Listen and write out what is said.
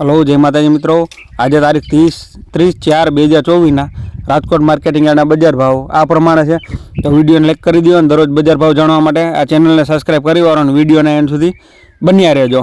Hello, જય માતાજી મિત્રો. આજે તારીખ ત્રીસ ત્રીસ ચાર બે હજાર ચોવીસના રાજકોટ માર્કેટિંગ યાર્ડના બજાર ભાવ આ પ્રમાણે છે. તો વિડીયોને લાઈક કરી દો અને દરરોજ બજાર ભાવ જાણવા માટે આ ચેનલને સબસ્ક્રાઈબ કરી વાળો અને વિડીયોના એન્ડ સુધી બન્યા રહેજો.